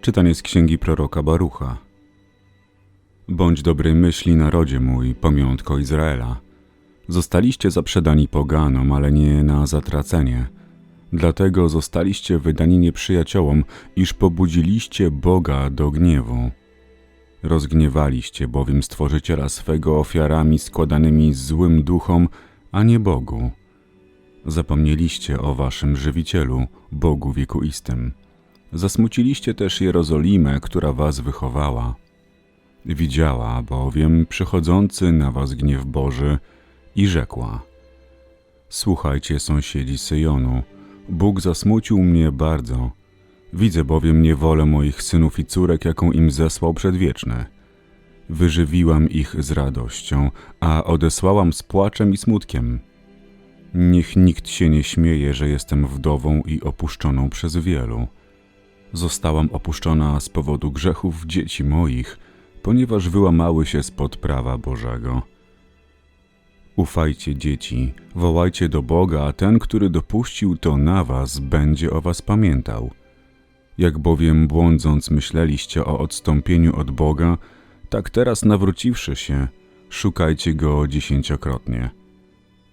Czytanie z księgi proroka Barucha. Bądź dobrej myśli, narodzie mój, pamiątko Izraela. Zostaliście zaprzedani poganom, ale nie na zatracenie. Dlatego zostaliście wydani nieprzyjaciołom, iż pobudziliście Boga do gniewu. Rozgniewaliście bowiem Stworzyciela swego ofiarami składanymi złym duchom, a nie Bogu. Zapomnieliście o waszym żywicielu, Bogu wiekuistym. Zasmuciliście też Jerozolimę, która was wychowała. Widziała bowiem przychodzący na was gniew Boży i rzekła: Słuchajcie, sąsiedzi Syjonu, Bóg zasmucił mnie bardzo. Widzę bowiem niewolę moich synów i córek, jaką im zesłał przedwieczny. Wyżywiłam ich z radością, a odesłałam z płaczem i smutkiem. Niech nikt się nie śmieje, że jestem wdową i opuszczoną przez wielu. Zostałam opuszczona z powodu grzechów dzieci moich, ponieważ wyłamały się spod prawa Bożego. Ufajcie, dzieci, wołajcie do Boga, a ten, który dopuścił to na was, będzie o was pamiętał. Jak bowiem błądząc myśleliście o odstąpieniu od Boga, tak teraz nawróciwszy się, szukajcie go dziesięciokrotnie.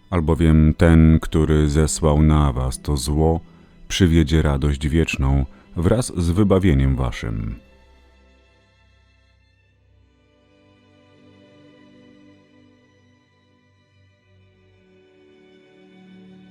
Albowiem ten, który zesłał na was to zło, przywiedzie radość wieczną wraz z wybawieniem waszym.